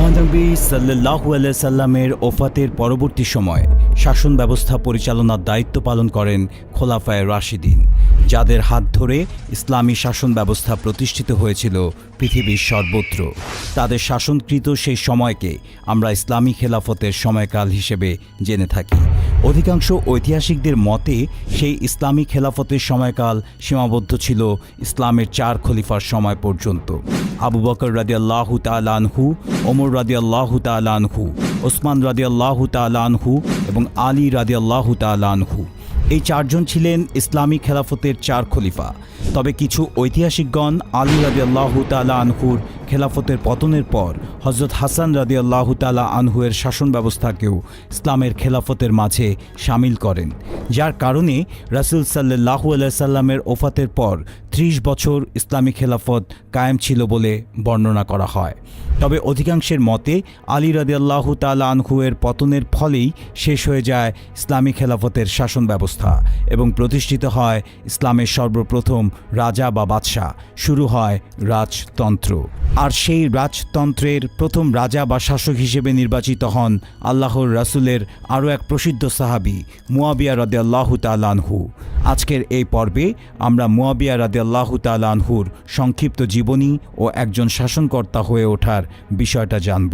মহানবী সাল্লাহ সাল্লামের ওফাতের পরবর্তী সময় শাসন ব্যবস্থা পরিচালনার দায়িত্ব পালন করেন খোলাফায় রাশিদিন। যাদের হাত ধরে ইসলামী শাসন ব্যবস্থা প্রতিষ্ঠিত হয়েছিল পৃথিবীর সর্বত্র। তাদের শাসনকৃত সেই সময়কে আমরা ইসলামী খেলাফতের সময়কাল হিসেবে জেনে থাকি। অধিকাংশ ঐতিহাসিকদের মতে, সেই ইসলামী খেলাফতের সময়কাল সীমাবদ্ধ ছিল ইসলামের চার খলিফার সময় পর্যন্ত। আবু বকর রাদিয়াল্লাহু তালানহু ওমর রাদিয়াল্লাহু তালানহু ওসমান রাদিয়াল্লাহু তালানহু এবং আলী রাদিয়াল্লাহু তালানহু এই চারজন ছিলেন ইসলামী খেলাফতের চার খলিফা। তবে কিছু ঐতিহাসিকগণ আলী রাদিয়াল্লাহু তালা আনহুর খেলাফতের পতনের পর হজরত হাসান রাদিয়াল্লাহু তালা আনহুয়ের শাসন ব্যবস্থাকেও ইসলামের খেলাফতের মাঝে সামিল করেন, যার কারণে রাসুল সাল্লাহু সাল্লামের ওফাতের পর ত্রিশ বছর ইসলামী খেলাফত কায়েম ছিল বলে বর্ণনা করা হয়। তবে অধিকাংশের মতে আলী রাদিয়াল্লাহু তালা আনহুয়ের পতনের ফলেই শেষ হয়ে যায় ইসলামী খেলাফতের শাসন ব্যবস্থা এবং প্রতিষ্ঠিত হয় ইসলামের সর্বপ্রথম রাজা বা বাদশাহ, শুরু হয় রাজতন্ত্র। আর সেই রাজতন্ত্রের প্রথম রাজা বা শাসক হিসেবে নির্বাচিত হন আল্লাহর রাসুলের আরও এক প্রসিদ্ধ সাহাবি, মুয়াবিয়া রাদে আল্লাহ তালানহু আজকের এই পর্বে আমরা মুয়াবিয়া রাদে আল্লাহ তালানহুর সংক্ষিপ্ত জীবনী ও একজন শাসনকর্তা হয়ে ওঠার বিষয়টা জানব।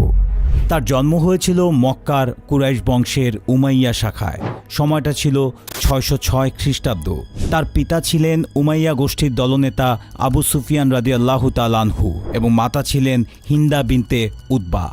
তার জন্ম হয়েছিল মক্কার কুরাইশ বংশের উমাইয়া শাখায়। সময়টা ছিল ছয়শো ছয় খ্রিস্টাব্দ। তার পিতা ছিলেন উমাইয়া গোষ্ঠীর দলনেতা আবু সুফিয়ান রাদিয়াল্লাহু তালানহু এবং মাতা ছিলেন হিন্দা বিনতে উদ্বা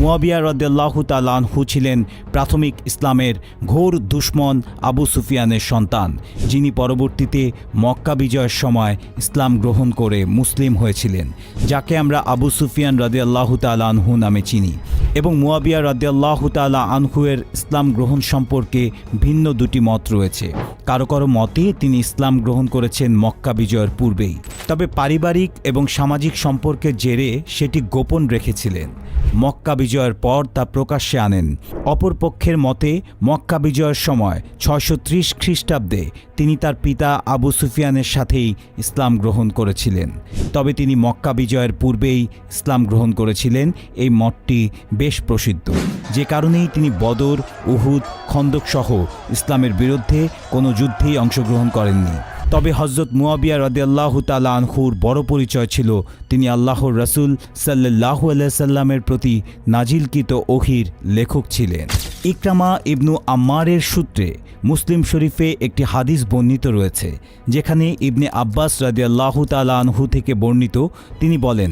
মুয়াবিয়া রদাল্লাহু তালানহু ছিলেন প্রাথমিক ইসলামের ঘোর দুশ্মন আবু সুফিয়ানের সন্তান, যিনি পরবর্তীতে মক্কা বিজয়ের সময় ইসলাম গ্রহণ করে মুসলিম হয়েছিলেন, যাকে আমরা আবু সুফিয়ান রাদিয়াল্লাহু তালানহু নামে চিনি এবং মুয়াবিয়া রাদিয়াল্লাহু তালা আনহুয়ের ইসলাম গ্রহণ সম্পর্কে ভিন্ন দুটি মত রয়েছে। কারও কারও মতে তিনি ইসলাম গ্রহণ করেছেন মক্কা বিজয়ের পূর্বেই। তবে পারিবারিক এবং সামাজিক সম্পর্কের জেরে সেটি গোপন রেখেছিলেন। মক্কা বিজয়ের পর তা প্রকাশ্যে আনেন। অপরপক্ষের মতে, মক্কা বিজয়ের সময় ছয়শো ত্রিশ খ্রিস্টাব্দে তিনি তার পিতা আবু সুফিয়ানের সাথেই ইসলাম গ্রহণ করেছিলেন। তবে তিনি মক্কা বিজয়ের পূর্বেই ইসলাম গ্রহণ করেছিলেন। এই মঠটি বেশ প্রসিদ্ধ। যে কারণেই তিনি বদর, উহুদ, খন্দকসহ ইসলামের বিরুদ্ধে কোনো যুদ্ধেই অংশগ্রহণ করেননি। তবে হজরত মুয়াবিয়া রদিয়াল্লাহ তালা আনহুর বড় পরিচয় ছিল। তিনি আল্লাহর রসুল সাল্লাহ সাল্লামের প্রতি নাজিলকৃত ওহির লেখক ছিলেন। ইকরামা ইবনু আম্মারের সূত্রে মুসলিম শরীফে একটি হাদিস বর্ণিত রয়েছে, যেখানে ইবনে আব্বাস রাদিয়াল্লাহ তালা আনহু থেকে বর্ণিত। তিনি বলেন,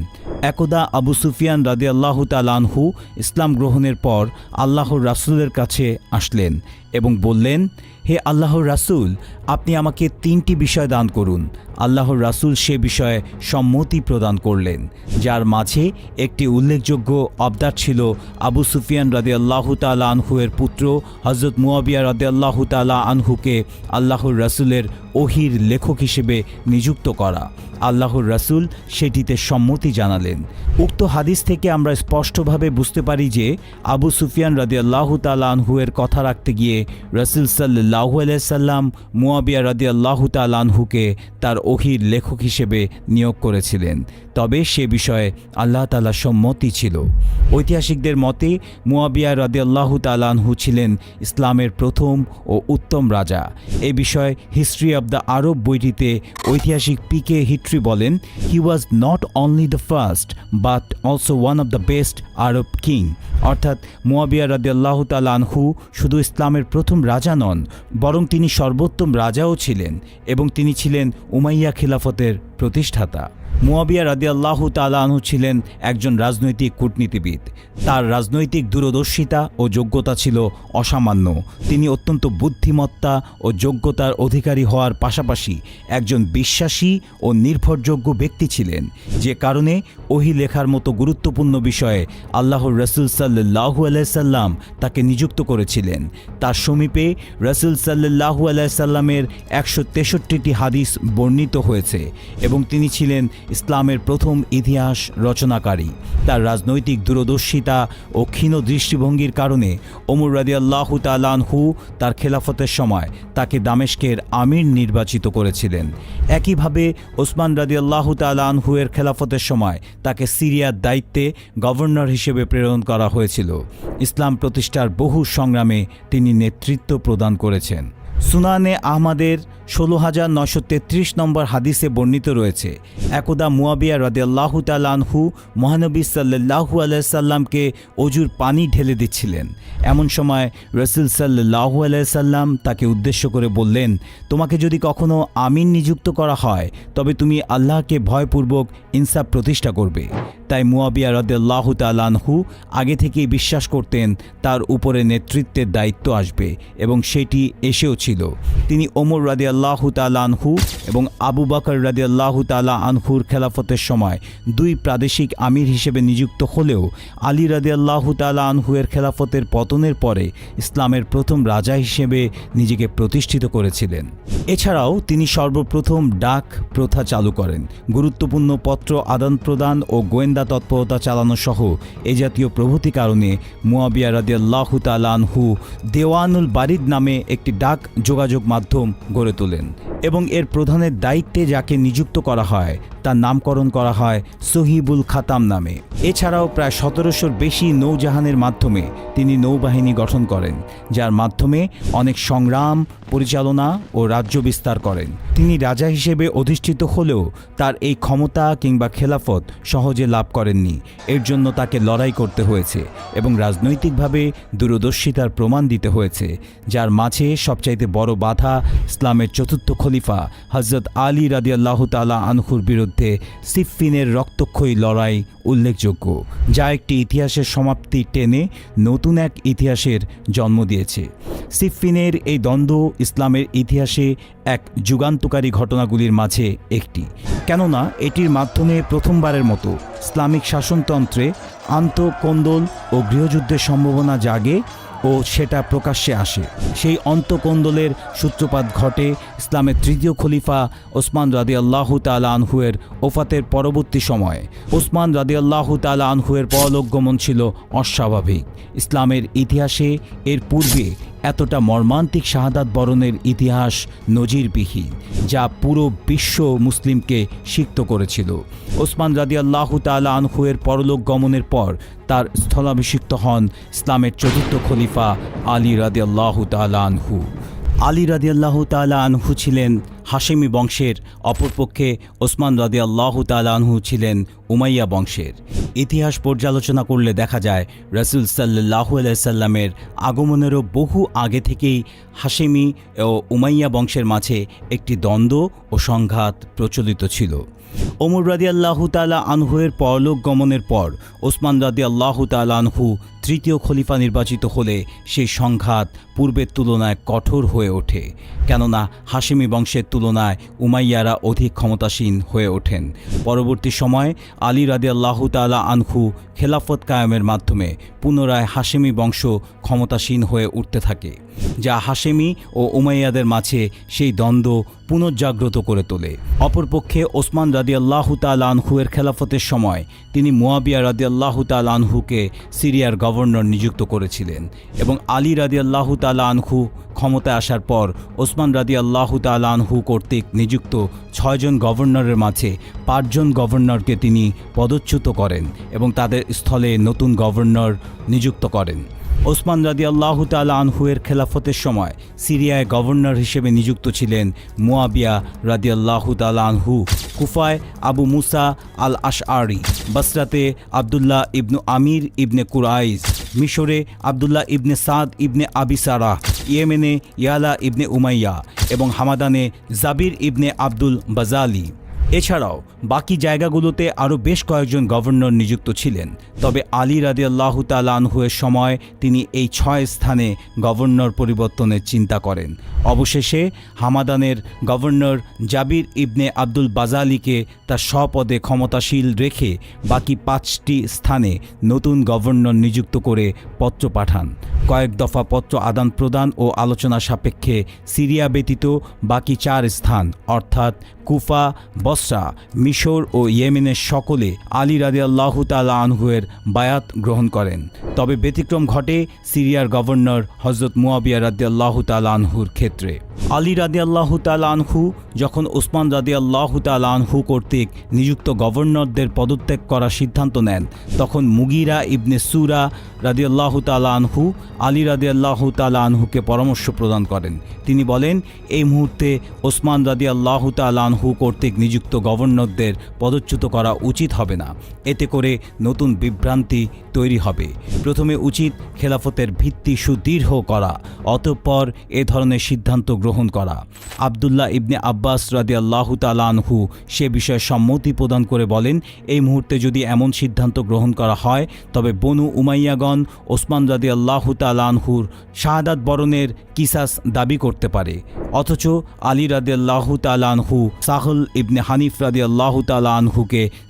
একদা আবু সুফিয়ান রাদিয়াল্লাহু তালানহু ইসলাম গ্রহণের পর আল্লাহর রাসূলের কাছে আসলেন এবং বললেন, হে আল্লাহর রাসূল আপনি আমাকে তিনটি বিষয় দান করুন। আল্লাহর রাসূল সে বিষয়ে সম্মতি প্রদান করলেন, যার মাঝে একটি উল্লেখযোগ্য অবদার ছিল আবু সুফিয়ান রাদিয়াল্লাহু তালা আনহুয়ের পুত্র হজরত মুয়াবিয়া রাদিয়াল্লাহু তালা আনহুকে আল্লাহর রাসূলের ওহির লেখক হিসেবে নিযুক্ত করা। আল্লাহর রাসূল সেটিতে সম্মতি জানালেন। উক্ত হাদিস থেকে আমরা স্পষ্টভাবে বুঝতে পারি যে আবু সুফিয়ান রাদিয়াল্লাহু তালা আনহুয়ের কথা রাখতে গিয়ে রসুল সাল্লাহু সাল্লাম মুয়াবিয়া রাদিয়াল্লাহু তালা আনহুকে তার অহির লেখক হিসেবে নিয়োগ করেছিলেন। তবে সে বিষয়ে আল্লাহ তালা সম্মতি ছিল। ঐতিহাসিকদের মতে, মুয়াবিয়া রাদিয়াল্লাহু তালানহু ছিলেন ইসলামের প্রথম ও উত্তম রাজা। এ বিষয়ে হিস্ট্রি অব দ্য আরব বইটিতে ঐতিহাসিক পিকে হিট্রি বলেন he was not only the first but also one of the best Arab king অর্থাৎ মুয়াবিয়া রাদিয়াল্লাহু তালানহু শুধু ইসলামের প্রথম রাজা নন, বরং তিনি সর্বোত্তম রাজাও ছিলেন এবং তিনি ছিলেন উমাইয়া খিলাফতের প্রতিষ্ঠাতা। মুয়াবিয়া রাদিয়াল্লাহ তালাহু ছিলেন একজন রাজনৈতিক কূটনীতিবিদ। তার রাজনৈতিক দূরদর্শিতা ও যোগ্যতা ছিল অসামান্য। তিনি অত্যন্ত বুদ্ধিমত্তা ও যোগ্যতার অধিকারী হওয়ার পাশাপাশি একজন বিশ্বাসী ও নির্ভরযোগ্য ব্যক্তি ছিলেন। যে কারণে ওহি লেখার মতো গুরুত্বপূর্ণ বিষয়ে আল্লাহর রসুল সাল্লাহু আলাইসাল্লাম তাকে নিযুক্ত করেছিলেন। তার সমীপে রসুল সাল্লাহু আলাইসাল্লামের একশো তেষট্টিটি হাদিস বর্ণিত হয়েছে এবং তিনি ছিলেন ইসলামের প্রথম ইতিহাস রচনাকারী। তার রাজনৈতিক দূরদর্শিতা ও ক্ষীণ দৃষ্টিভঙ্গির কারণে ওমর রাদিয়াল্লাহ তালানহু তার খেলাফতের সময় তাকে দামেশকের আমির নির্বাচিত করেছিলেন। একইভাবে ওসমান রাদিয়াল্লাহ তালানহুয়ের খেলাফতের সময় তাকে সিরিয়ার দায়িত্বে গভর্নর হিসেবে প্রেরণ করা হয়েছিল। ইসলাম প্রতিষ্ঠার বহু সংগ্রামে তিনি নেতৃত্ব প্রদান করেছেন। সুনানে আহমাদের ষোলো হাজার নশো তেত্রিশ নম্বর হাদিসে বর্ণিত রয়েছে, একদা মুয়াবিয়া রাদিয়াল্লাহু তালানহু মহানবী সাল্লাহু আলাইসাল্লামকে অজুর পানি ঢেলে দিচ্ছিলেন। এমন সময় রসুল সাল্লাহু আলাইসাল্লাম তাকে উদ্দেশ্য করে বললেন, তোমাকে যদি কখনো আমিন নিযুক্ত করা হয়, তবে তুমি আল্লাহকে ভয়পূর্বক ইনসাফ প্রতিষ্ঠা করবে। তাই মুয়াবিয়া রদাল্লাহু তালানহু আগে থেকেই বিশ্বাস করতেন তার উপরে নেতৃত্বের দায়িত্ব আসবে এবং সেটি এসেও ছিল। তিনি ওমর রাদি আল্লাহু তালানহু এবং আবু বাকর রাদি আল্লাহু তালা আনহুর খেলাফতের সময় দুই প্রাদেশিক আমির হিসেবে নিযুক্ত হলেও আলী রাদি আল্লাহু তালা আনহুয়ের খেলাফতের পতনের পরে ইসলামের প্রথম রাজা হিসেবে নিজেকে প্রতিষ্ঠিত করেছিলেন। এছাড়াও তিনি সর্বপ্রথম ডাক প্রথা চালু করেন। গুরুত্বপূর্ণ পত্র আদান প্রদান ও গোয়েন্দা তৎপরতা চালানো সহ এ জাতীয় প্রভৃতি কারণে মুয়াবিয়া রাদিয়াল্লাহু তালানহু দেওয়ানুল বারিদ নামে একটি ডাক যোগাযোগ মাধ্যম গড়ে তোলেন এবং এর প্রধানের দায়িত্বে যাকে নিযুক্ত করা হয় তার নামকরণ করা হয় সহিবুল খাতাম নামে। এছাড়াও প্রায় সতেরোশোর বেশি নৌজাহানের মাধ্যমে তিনি নৌবাহিনী গঠন করেন, যার মাধ্যমে অনেক সংগ্রাম, পরিচালনা ও রাজ্য বিস্তার করেন। তিনি রাজা হিসেবে অধিষ্ঠিত হলেও তার এই ক্ষমতা কিংবা খেলাফত সহজে লাভ করেননি। এর জন্য তাকে লড়াই করতে হয়েছে এবং রাজনৈতিকভাবে দূরদর্শিতার প্রমাণ দিতে হয়েছে, যার মাঝে সবচাইতে বড় বাধা ইসলামের চতুর্থ খলিফা হজরত আলী রাদিয়াল্লাহ তালা আনহুর বিরুদ্ধে সিফিনের রক্তক্ষয়ী লড়াই উল্লেখযোগ্য, যা একটি ইতিহাসের সমাপ্তি টেনে নতুন এক ইতিহাসের জন্ম দিয়েছে। সিফিনের এই দ্বন্দ্ব ইসলামের ইতিহাসে এক যুগান্তকারী ঘটনাগুলির মাঝে একটি। কেননা, এটির মাধ্যমে প্রথমবারের মতো ইসলামিক শাসনতন্ত্রে আন্তঃকোন্দল ও গৃহযুদ্ধের সম্ভাবনা জাগে ও সেটা প্রকাশ্যে আসে। সেই অন্তকন্দলের সূত্রপাত ঘটে ইসলামের তৃতীয় খলিফা ওসমান রাদি আল্লাহ তালা আনহুয়ের ওফাতের পরবর্তী সময়ে। ওসমান রাদি আল্লাহ তালা আনহুয়ের পরলোক গমন ছিল অস্বাভাবিক। ইসলামের ইতিহাসে এর পূর্বে এতটা মর্মান্তিক শাহাদাত বরণের ইতিহাস নজিরবিহীন যা পুরো বিশ্ব মুসলিমকে সিক্ত করেছিল। ওসমান রাদিয়াল্লাহু তালা আনহুয়ের পরলোক গমনের পর তার স্থলাভিষিক্ত হন ইসলামের চতুর্থ খলিফা আলী রাদিয়াল্লাহু তালা আনহু। আলী রাদিয়াল্লাহু তালা আনহু ছিলেন হাশেমি বংশের, অপরপক্ষে ওসমান রাদি আল্লাহ ছিলেন উমাইয়া বংশের। ইতিহাস পর্যালোচনা করলে দেখা যায়, রসুল সাল্লাহ সাল্লামের আগমনেরও বহু আগে থেকেই হাশেমি ও উমাইয়া বংশের মাঝে একটি দ্বন্দ্ব ও সংঘাত প্রচলিত ছিল। ওমর রাদি তালা আনহুয়ের পরলোক গমনের পর, ওসমান রাদি আল্লাহ তৃতীয় খলিফা নির্বাচিত হলে সেই সংঘাত পূর্বের তুলনায় কঠোর হয়ে ওঠে, কেননা হাসিমি বংশের তুলনায় উমাইয়ারা অধিক ক্ষমতাসীন হয়ে ওঠেন। পরবর্তী সময়ে আলী রাদি আল্লাহ তালা আনহু খেলাফত কায়েমের মাধ্যমে পুনরায় হাসিমি বংশ ক্ষমতাসীন হয়ে উঠতে থাকে। যা হাশেমি ও উমাইয়াদের মাঝে সেই দ্বন্দ্ব পুনর্জাগ্রত করে তোলে। অপরপক্ষে ওসমান রাদি আল্লাহ তাল আনহুয়ের খেলাফতের সময় তিনি মুয়াবিয়া তাল আনহুকে সিরিয়ার গভর্নর নিযুক্ত করেছিলেন এবং আলী রাদি আল্লাহ তাল আনহু ক্ষমতায় আসার পর ওসমান রাদি আল্লাহ তাল আনহু কর্তৃক নিযুক্ত ছয়জন গভর্নরের মাঝে পাঁচজন গভর্নরকে তিনি পদচ্যুত করেন এবং তাদের স্থলে নতুন গভর্নর নিযুক্ত করেন। ওসমান রাদি আল্লাহ তালা আনহুয়ের খেলাফতের সময় সিরিয়ায় গভর্নর হিসেবে নিযুক্ত ছিলেন মুয়াবিয়া রাদি আল্লাহ তালা আনহু, কুফায় আবু মুসা আল আশআরি বসরাতে আবদুল্লাহ ইবনু আমির ইবনে কুরাইজ মিশরে আবদুল্লাহ ইবনে সাদ ইবনে আবিসারা ইয়েমেনে ইয়ালা ইবনে উমাইয়া এবং হামাদানে জাবির ইবনে আব্দুল বাজালি। এছাড়াও, বাকি জায়গাগুলোতে আরও বেশ কয়েকজন গভর্নর নিযুক্ত ছিলেন। তবে আলী রাদি আল্লাহ তালানহুয়ের সময় তিনি এই ছয় স্থানে গভর্নর পরিবর্তনের চিন্তা করেন। অবশেষে হামাদানের গভর্নর জাবির ইবনে আব্দুল বাজালিকে তার স্বপদে ক্ষমতাশীল রেখে বাকি পাঁচটি স্থানে নতুন গভর্নর নিযুক্ত করে পত্র পাঠান। কয়েক দফা পত্র আদান প্রদান ও আলোচনা সাপেক্ষে সিরিয়া ব্যতীত বাকি চার স্থান, অর্থাৎ কুফা বসরা মিশর ও ইয়েমেনের সকলে আলী রাদি আল্লাহ তালা আনহুয়ের বায়াত গ্রহণ করেন। তবে ব্যতিক্রম ঘটে সিরিয়ার গভর্নর হজরত মুয়াবিয়া রাদি আল্লাহ তালা আনহুর ক্ষেত্রে। আলী রাদি আল্লাহ আনহু যখন ওসমান রাদি আল্লাহ আনহু কর্তৃক নিযুক্ত গভর্নরদের পদত্যাগ করার সিদ্ধান্ত নেন, তখন মুগিরা ইবনে সুরা রাদি আল্লাহ আনহু আলী রাদি আল্লাহ আনহুকে পরামর্শ প্রদান করেন। তিনি বলেন, এই মুহূর্তে ওসমান রাদি আল্লাহ আনহু কর্তৃক নিযুক্ত গভর্নরদের পদচ্যুত করা উচিত হবে না। এতে করে নতুন বিভ্রান্তি তৈরি হবে। প্রথমে উচিত খেলাফতের ভিত্তি সুদৃঢ় করা, অতঃপর এ ধরনের সিদ্ধান্ত গ্রহণ করা। আবদুল্লাহ ইবনে আব্বাস রাদি আল্লাহ আনহু সে বিষয়ে সম্মতি প্রদান করে বলেন, এই মুহূর্তে যদি এমন সিদ্ধান্ত গ্রহণ করা হয়, তবে বনু উমাইয়াগণ ওসমান রাদি আল্লাহ আনহুর শাহাদাত বরণের কিসাস দাবি করতে পারে। অথচ আলী রাদি আল্লাহ আনহু, সাহল ইবনে হানিফ রাদি আল্লাহ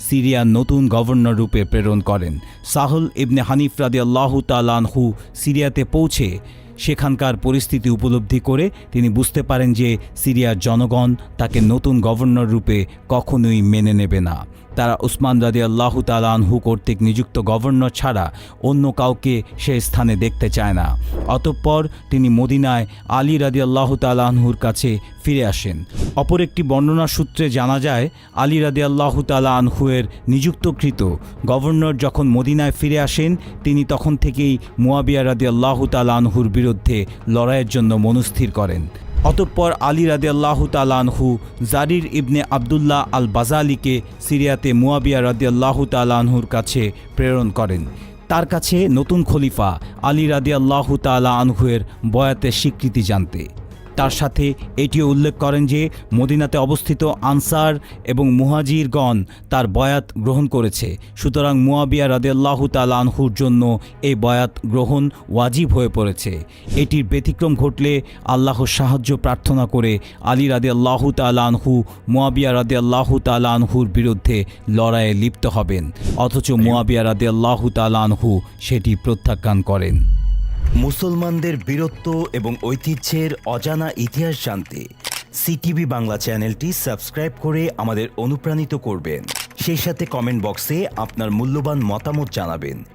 সিরিয়ার নতুন গভর্নর রূপে প্রেরণ করেন। সাহল ইবনে হানিফ রাদি আল্লাহ আনহু সিরিয়াতে পৌঁছে সেখানকার পরিস্থিতি উপলব্ধি করে তিনি বুঝতে পারেন যে সিরিয়ার জনগণ তাকে নতুন গভর্নর রূপে কখনোই মেনে নেবে না। তারা উসমান রাদি আল্লাহ তালানহু কর্তৃক নিযুক্ত গভর্নর ছাড়া অন্য কাউকে সে স্থানে দেখতে চায় না। অতঃপর তিনি মদিনায় আলী রাদি আল্লাহ তালানহুর কাছে ফিরে আসেন। অপর একটি বর্ণনা সূত্রে জানা যায়, আলী রাদি আল্লাহ তালা নিযুক্তকৃত গভর্নর যখন মদিনায় ফিরে আসেন, তিনি তখন থেকেই মুয়াবিয়া রাদি আল্লাহ তালা বিরুদ্ধে লড়াইয়ের জন্য মনস্থির করেন। অতঃপর আলী রাদে আল্লাহ তালানহু জারির ইবনে আবদুল্লাহ আল বাজালিকে সিরিয়াতে মুয়াবিয়া রাদে আল্লাহ তালানহুর কাছে প্রেরণ করেন। তার কাছে নতুন খলিফা আলী রাদে আল্লাহ তালা আনহুয়ের বয়াতের স্বীকৃতি জানতে। তার সাথে এটিও উল্লেখ করেন যে মদিনাতে অবস্থিত আনসার এবং মুহাজিরগণ তার বয়াত গ্রহণ করেছে। সুতরাং মুয়াবিয়া রাদেল্লাহ তালানহুর জন্য এই বয়াত গ্রহণ ওয়াজিব হয়ে পড়েছে। এটির ব্যতিক্রম ঘটলে আল্লাহর সাহায্য প্রার্থনা করে আলী রাদে আল্লাহ তালানহু মুয়াবিয়া রাদে আল্লাহ তালানহুর বিরুদ্ধে লড়াইয়ে লিপ্ত হবেন। অথচ মুয়াবিয়া রাদে আল্লাহ তালানহু সেটি প্রত্যাখ্যান করেন। মুসলমানদের বীরত্ব এবং ঐতিহ্যের অজানা ইতিহাস জানতে সিটিভি বাংলা চ্যানেলটি সাবস্ক্রাইব করে আমাদের অনুপ্রাণিত করবেন। সেই সাথে কমেন্ট বক্সে আপনার মূল্যবান মতামত জানাবেন।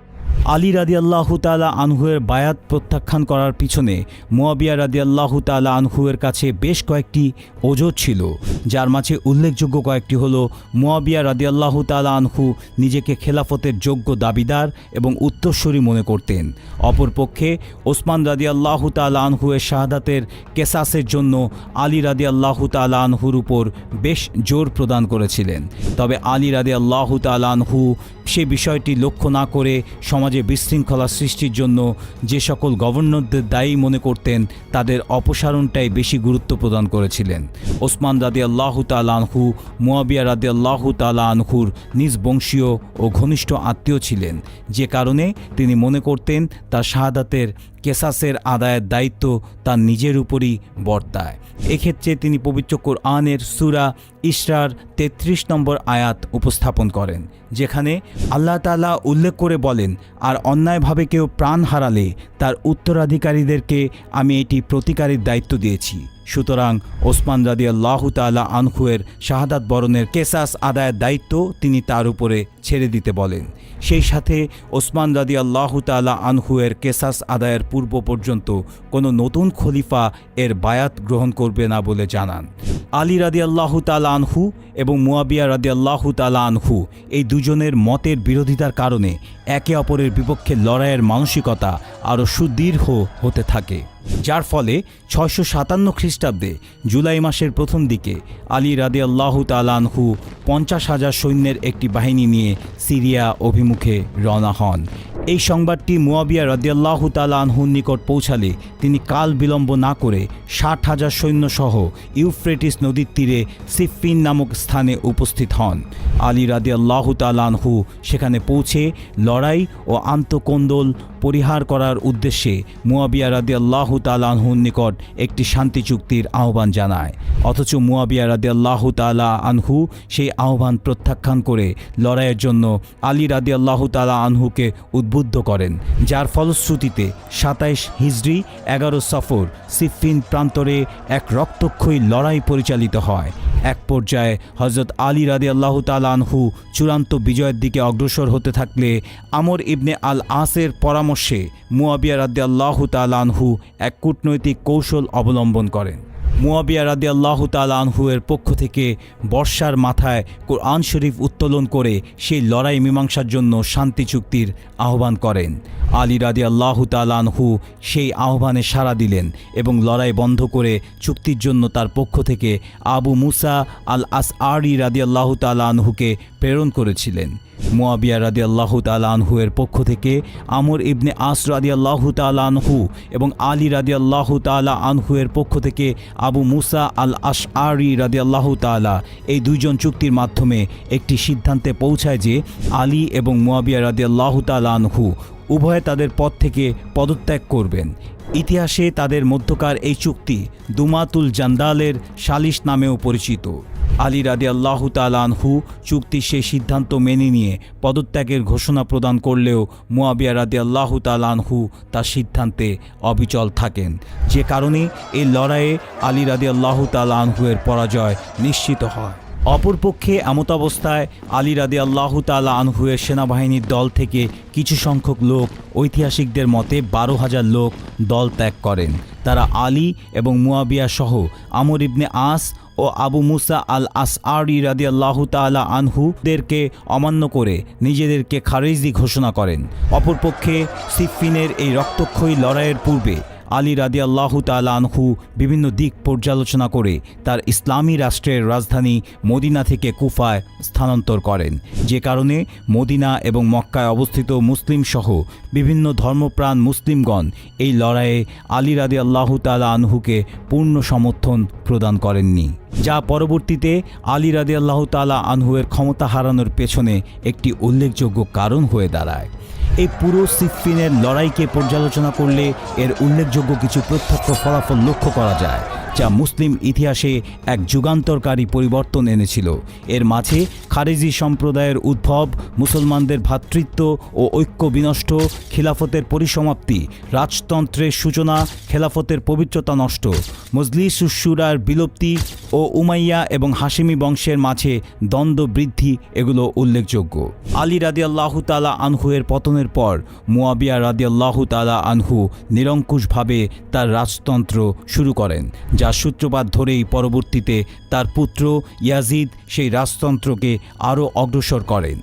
আলী রাদি আল্লাহ তালা আনহুয়ের বায়াত প্রত্যাখ্যান করার পিছনে মোয়াবিয়া রাদি আল্লাহ তালা আনহুয়ের কাছে বেশ কয়েকটি ওজোর ছিল, যার মাঝে উল্লেখযোগ্য কয়েকটি হল মোয়াবিয়া রাদি আল্লাহ তালা আনহু নিজেকে খেলাফতের যোগ্য দাবিদার এবং উত্তরস্বরী মনে করতেন। অপরপক্ষে ওসমান রাদি আল্লাহ তালা আনহুয়ের শাহাদাতের কেসাসের জন্য আলী রাদি আল্লাহ তালা আনহুর উপর বেশ জোর প্রদান করেছিলেন। তবে আলী রাদি আল্লাহ তালা আনহু সে বিষয়টি লক্ষ্য না করে সমাজে বিশৃঙ্খলা সৃষ্টির জন্য যে সকল গভর্নরদের দায়ী মনে করতেন, তাদের অপসারণটাই বেশি গুরুত্ব প্রদান করেছিলেন। ওসমান রাদি আল্লাহ তালানহু মুয়াবিয়া রাদি আল্লাহ তালানহুর নিজ বংশীয় ও ঘনিষ্ঠ আত্মীয় ছিলেন। যে কারণে তিনি মনে করতেন, তার শাহাদাতের কেসাসের আদায়ের দায়িত্ব তার নিজের উপরই বর্তায়। এক্ষেত্রে তিনি পবিত্র কোরআনের সুরা ইসরার তেত্রিশ নম্বর আয়াত উপস্থাপন করেন, যেখানে আল্লাহ তালা উল্লেখ করে বলেন, আর অন্যায়ভাবে কেউ প্রাণ হারালে তার উত্তরাধিকারীদেরকে আমি এটি প্রতিকারের দায়িত্ব দিয়েছি। সুতরাং ওসমান রাদি আল্লাহ তালা আনহুয়ের শাহাদাত বরণের কেসাস আদায়ের দায়িত্ব তিনি তার উপরে ছেড়ে দিতে বলেন। সেই সাথে ওসমান রাদি আল্লাহ তালা আনহুয়ের কেসাস আদায়ের পূর্ব পর্যন্ত কোনো নতুন খলিফা এর বায়াত গ্রহণ করবে না বলে জানান। আলী রাদি আল্লাহ তালা আনহু এবং মুয়াবিয়া রাদি আল্লাহ তালা আনহু এই দুজনের মতের বিরোধিতার কারণে একে অপরের বিপক্ষে লড়াইয়ের মানসিকতা আরও সুদীর্ঘ হতে থাকে। যার ফলে ছয়শো সাতান্ন খ্রিস্টাব্দে জুলাই মাসের প্রথম দিকে আলী রাদি আল্লাহ তালানহু পঞ্চাশ হাজার সৈন্যের একটি বাহিনী নিয়ে সিরিয়া অভিমুখে রওনা হন। এই সংবাদটি মুয়াবিয়া রদিয়াল্লাহু তালানহুর নিকট পৌঁছালে তিনি কাল বিলম্ব না করে ষাট হাজার সৈন্যসহ ইউফ্রেটিস নদীর তীরে সিফিন নামক স্থানে উপস্থিত হন। আলী রাদিয়াল্লাহু তালানহু সেখানে পৌঁছে লড়াই ও আন্তকোন্দল পরিহার করার উদ্দেশ্যে মুয়াবিয়া রাদিয়াল্লাহু তালানহুর নিকট একটি শান্তি চুক্তির আহ্বান জানায়। অথচ মুয়াবিয়া রাদিয়াল্লাহু তালা আনহু সেই আহ্বান প্রত্যাখ্যান করে লড়াইয়ের জন্য আলী রাদিয়াল্লাহু তালা আনহুকে উদ্বুদ্ধ করেন, যার ফলশ্রুতিতে সাতাইশ হিজড়ি এগারো সফর সিফিন প্রান্তরে এক রক্তক্ষয়ী লড়াই পরিচালিত হয়। এক পর্যায়ে হজরত আলী রাদি আল্লাহ আনহু চূড়ান্ত বিজয়ের দিকে অগ্রসর হতে থাকলে আমর ইবনে আল আসের পরামর্শে মুয়াবিয়া রাদি আল্লাহ আনহু এক কূটনৈতিক কৌশল অবলম্বন করেন। মুয়াবিয়া রাদি আল্লাহ আনহুয়ের পক্ষ থেকে বর্ষার মাথায় কোরআন শরীফ উত্তোলন করে সেই লড়াই মীমাংসার জন্য শান্তি চুক্তির আহ্বান করেন। আলী রাদি আল্লাহ আনহু সেই আহ্বানে সাড়া দিলেন এবং লড়াই বন্ধ করে চুক্তির জন্য তার পক্ষ থেকে আবু মুসা আল আস আরি রাদি আল্লাহ আনহুকে প্রেরণ করেছিলেন। মুয়াবিয়া রাদি আল্লাহ আনহুয়ের পক্ষ থেকে আমর ইবনে আস রাদি আল্লাহ আনহু এবং আলী রাদি আল্লাহ তালা আনহুয়ের পক্ষ থেকে আবু মুসা আল আশ আরি রাদি আল্লাহ তালা এই দুইজন চুক্তির মাধ্যমে একটি সিদ্ধান্তে পৌঁছায় যে আলী এবং মুয়াবিয়া রাদি আল্লাহ তালা আনহু উভয়ে তাদের পদ থেকে পদত্যাগ করবেন। ইতিহাসে তাদের মধ্যকার এই চুক্তি দুমাতুল জান্দালের সালিশ নামেও পরিচিত। আলী রাদি আল্লাহ তালানহু চুক্তির সেই সিদ্ধান্ত মেনে নিয়ে পদত্যাগের ঘোষণা প্রদান করলেও মুয়াবিয়া রাদি আল্লাহ তালানহু তার সিদ্ধান্তে অবিচল থাকেন। যে কারণে এই লড়াইয়ে আলী রাদি আল্লাহ তালানহুয়ের পরাজয় নিশ্চিত হয়। অপরপক্ষে এমতাবস্থায় আলী রাদি আল্লাহ তালা আনহুয়ের সেনাবাহিনীর দল থেকে কিছু সংখ্যক লোক ঐতিহাসিকদের মতে বারো হাজার লোক দল ত্যাগ করেন। তারা আলী এবং মুয়াবিয়া সহ আমর ইবনে আস ও আবু মুসা আল আস আরি রাদি আল্লাহ তালা আনহুদেরকে অমান্য করে নিজেদেরকে খারেজি ঘোষণা করেন। অপরপক্ষে সিফিনের এই রক্তক্ষয়ী লড়াইয়ের পূর্বে আলী রাদি আল্লাহ আনহু বিভিন্ন দিক পর্যালোচনা করে তার ইসলামী রাষ্ট্রের রাজধানী মদিনা থেকে কুফায় স্থানান্তর করেন। যে কারণে মদিনা এবং মক্কায় অবস্থিত মুসলিম সহ বিভিন্ন ধর্মপ্রাণ মুসলিমগণ এই লড়াইয়ে আলী রাদি আল্লাহ তালা আনহুকে পূর্ণ সমর্থন প্রদান করেননি। যা পরবর্তীতে আলী রাদি আল্লাহ তালা আনহুয়ের ক্ষমতা হারানোর পেছনে একটি উল্লেখযোগ্য কারণ হয়ে দাঁড়ায়। এই পুরো সিফিনের লড়াইকে পর্যালোচনা করলে এর উল্লেখযোগ্য কিছু প্রত্যক্ষ ফলাফল লক্ষ্য করা যায়। যা মুসলিম ইতিহাসে এক যুগান্তরকারী পরিবর্তন এনেছিল। এর মাঝে খারেজি সম্প্রদায়ের উদ্ভব, মুসলমানদের ভ্রাতৃত্ব ও ঐক্য বিনষ্ট, খিলাফতের পরিসমাপ্তি, রাজতন্ত্রের সূচনা, খেলাফতের পবিত্রতা নষ্ট, মজলিস সুরার বিলুপ্তি ও উমাইয়া এবং হাসিমি বংশের মাঝে দ্বন্দ্ব বৃদ্ধি এগুলো উল্লেখযোগ্য। আলী রাদি আল্লাহ তালা আনহুয়ের পতনের পর মুয়াবিয়া রাদি আল্লাহ তালা আনহু নিরঙ্কুশভাবে তার রাজতন্ত্র শুরু করেন যার সূত্রপাত ধরেই পরবর্তীতে তার পুত্র ইয়াজিদ সেই রাজতন্ত্রকে আরও অগ্রসর করেন।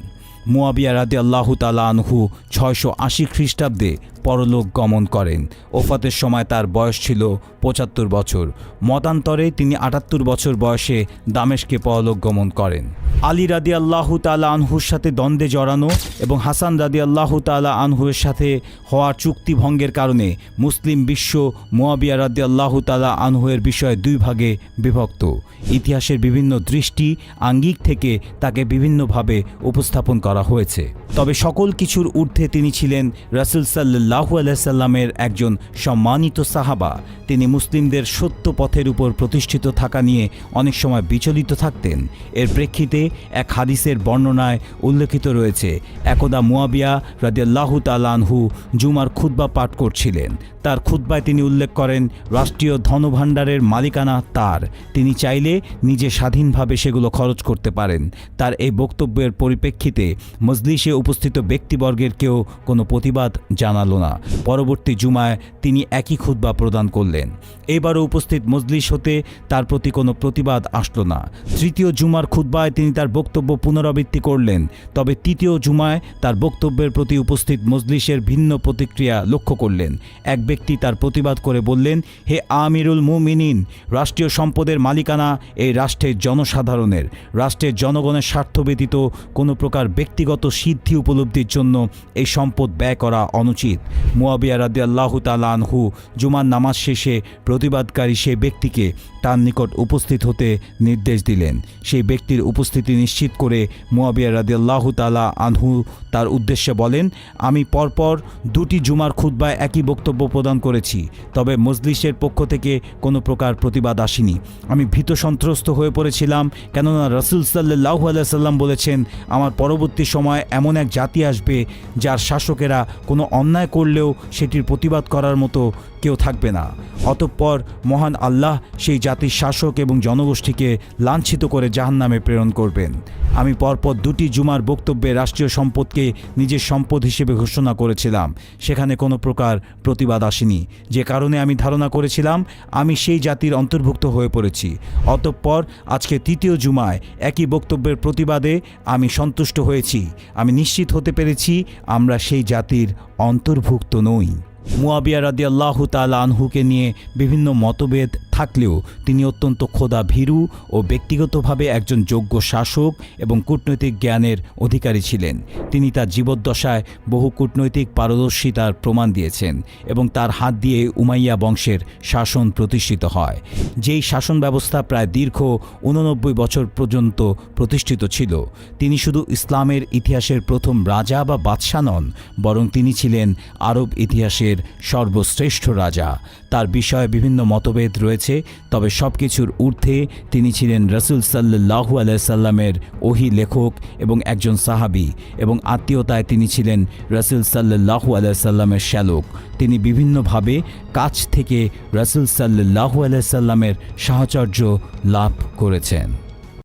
মুয়াবিয়া রাদি আল্লাহ আনহু ছয়শো আশি খ্রিস্টাব্দে পরলোক গমন করেন। ওফাতের সময় তার বয়স ছিল পঁচাত্তর বছর। মতান্তরে তিনি আটাত্তর বছর বয়সে দামেশকে পরলোক গমন করেন। আলী রাদি আল্লাহ তালা আনহুর সাথে দ্বন্দ্বে জড়ানো এবং হাসান রাদি আল্লাহ তালা আনহুয়ের সাথে হওয়ার চুক্তি ভঙ্গের কারণে মুসলিম বিশ্ব মোয়াবিয়া রাদি আল্লাহ তালা আনহুয়ের বিষয়ে দুই ভাগে বিভক্ত। ইতিহাসের বিভিন্ন দৃষ্টি আঙ্গিক থেকে তাকে বিভিন্নভাবে উপস্থাপন করা হয়েছে। তবে সকল কিছুর ঊর্ধ্বে তিনি ছিলেন রাসুল সাল্লাহু আলাইসাল্লামের একজন সম্মানিত সাহাবা। তিনি মুসলিমদের সত্য পথের উপর প্রতিষ্ঠিত থাকা নিয়ে অনেক সময় বিচলিত থাকতেন। এর প্রেক্ষিতে এক হাদিসের বর্ণনায় উল্লেখিত রয়েছে। একদা মুয়াবিয়া রাদিয়াল্লাহু তালানহু জুমার খুদ্া পাঠ করছিলেন। তার খুদ্বায় তিনি উল্লেখ করেন, রাষ্ট্রীয় ধনভাণ্ডারের মালিকানা তার। তিনি চাইলে নিজে স্বাধীনভাবে সেগুলো খরচ করতে পারেন। তার এই বক্তব্যের পরিপ্রেক্ষিতে মজলিসে উপস্থিত ব্যক্তিবর্গের কেউ কোনো প্রতিবাদ জানালো না। পরবর্তী জুমায় তিনি একই খুদ্া প্রদান করলেন। এবারও উপস্থিত মজলিস হতে তার প্রতি কোনো প্রতিবাদ আসলো না। তৃতীয় জুমার খুদ্বায় তিনি তার বক্তব্য পুনরাবৃত্তি করলেন। তবে তৃতীয় জুমায় তার বক্তব্যের প্রতি উপস্থিত মজলিসের ভিন্ন প্রতিক্রিয়া লক্ষ্য করলেন। এক ব্যক্তি তার প্রতিবাদ করে বললেন, হে আমিরুল মুমিনিন, রাষ্ট্রীয় সম্পদের মালিকানা এই রাষ্ট্রের জনসাধারণের। রাষ্ট্রের জনগণের স্বার্থ ব্যতীত কোনো প্রকার ব্যক্তিগত সিদ্ধি উপলব্ধির জন্য এই সম্পদ ব্যয় করা অনুচিত। মুয়াবিয়া রাদি আল্লাহ আনহু জুমার নামাজ শেষে প্রতিবাদকারী সেই ব্যক্তিকে তার নিকট উপস্থিত হতে নির্দেশ দিলেন। সেই ব্যক্তির উপস্থিতি নিশ্চিত করে মুয়াবিয়া রাদি আল্লাহ তালা আনহু তার উদ্দেশ্যে বলেন, আমি পরপর দুটি জুমার খুদ্বায় একই বক্তব্য প্রদান করেছি, তবে মজলিসের পক্ষ থেকে কোনো প্রকার প্রতিবাদ আসেনি। আমি ভীত সন্ত্রস্ত হয়ে পড়েছিলাম, কেননা রসুল সাল্লাহ আলাইসাল্লাম বলেছেন, আমার পরবর্তী সময় এমন এক জাতি আসবে, যার শাসকেরা কোনো অন্যায় করলেও সেটির প্রতিবাদ করার মতো কেউ থাকবে না। অতঃপর মহান আল্লাহ সেই জাতির শাসক এবং জনগোষ্ঠীকে লাঞ্ছিত করে জাহান্নামে প্রেরণ করবেন। আমি পরপর দুটি জুমার বক্তব্যে রাষ্ট্রীয় সম্পদকে নিজের সম্পদ হিসেবে ঘোষণা করেছিলাম। সেখানে কোনো প্রকার প্রতিবাদ আসেনি। যে কারণে আমি ধারণা করেছিলাম, আমি সেই জাতির অন্তর্ভুক্ত হয়ে পড়েছি। অতঃপর আজকে তৃতীয় জুমায় একই বক্তব্যের প্রতিবাদে আমি সন্তুষ্ট হয়েছি। আমি নিশ্চিত হতে পেরেছি, আমরা সেই জাতির অন্তর্ভুক্ত নই। মুয়াবিয়া রাদিয়াল্লাহু তালা আনহুকে নিয়ে বিভিন্ন মতভেদ থাকলেও তিনি অত্যন্ত খোদা ভীরু ও ব্যক্তিগতভাবে একজন যোগ্য শাসক এবং কূটনৈতিক জ্ঞানের অধিকারী ছিলেন। তিনি তার জীবদ্দশায় বহু কূটনৈতিক পারদর্শিতার প্রমাণ দিয়েছেন এবং তার হাত দিয়ে উমাইয়া বংশের শাসন প্রতিষ্ঠিত হয়। যেই শাসন ব্যবস্থা প্রায় দীর্ঘ উননব্বই বছর পর্যন্ত প্রতিষ্ঠিত ছিল, তিনি শুধু ইসলামের ইতিহাসের প্রথম রাজা বা বাদশাহ নন, বরং তিনি ছিলেন আরব ইতিহাসের সর্বশ্রেষ্ঠ রাজা। তার বিষয়ে বিভিন্ন মতভেদ রয়েছে তবে সব কিছুর ঊর্ধ্বে তিনি ছিলেন রসুল সাল্লাহু আলাইসাল্লামের ওহি লেখক এবং একজন সাহাবি এবং আত্মীয়তায় তিনি ছিলেন রসুল সাল্লাহু আলাইসাল্লামের শ্যালক। তিনি বিভিন্নভাবে কাছ থেকে রসুল সাল্লাহু আলাইসাল্লামের সাহচর্য লাভ করেছেন।